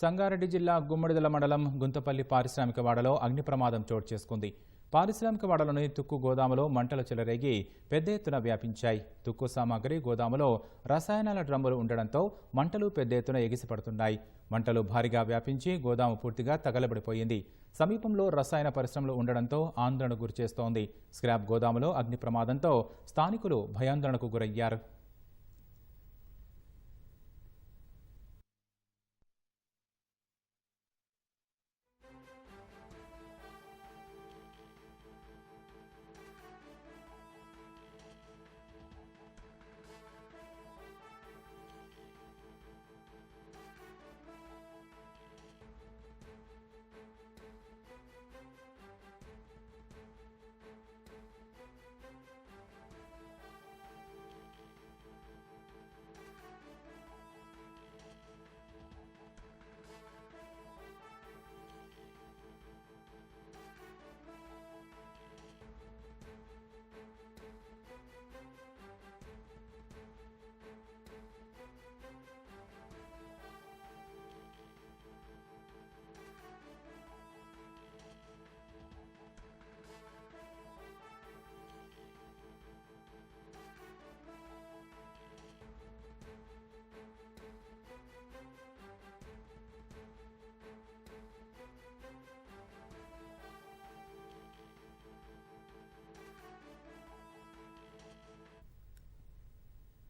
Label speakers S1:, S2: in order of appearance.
S1: సంగారెడ్డి జిల్లా గుమ్మడిదల మండలం గుంతపల్లి పారిశ్రామిక వాడలో అగ్ని ప్రమాదం చోటు చేసుకుంది. పారిశ్రామిక వాడలోని తుక్కు గోదాములో మంటలు చెలరేగి పెద్ద ఎత్తున వ్యాపించాయి. తుక్కు సామాగ్రి గోదాములో రసాయనాల డ్రమ్ములు ఉండడంతో మంటలు పెద్ద ఎత్తున ఎగిసిపడుతున్నాయి. మంటలు భారీగా వ్యాపించి గోదాము పూర్తిగా తగలబడిపోయింది. సమీపంలో రసాయన పరిశ్రమలు ఉండడంతో ఆందోళనకు గురిచేస్తోంది. స్క్రాప్ గోదాములో అగ్ని ప్రమాదంతో స్థానికులు భయాందోళనకు గురయ్యారు.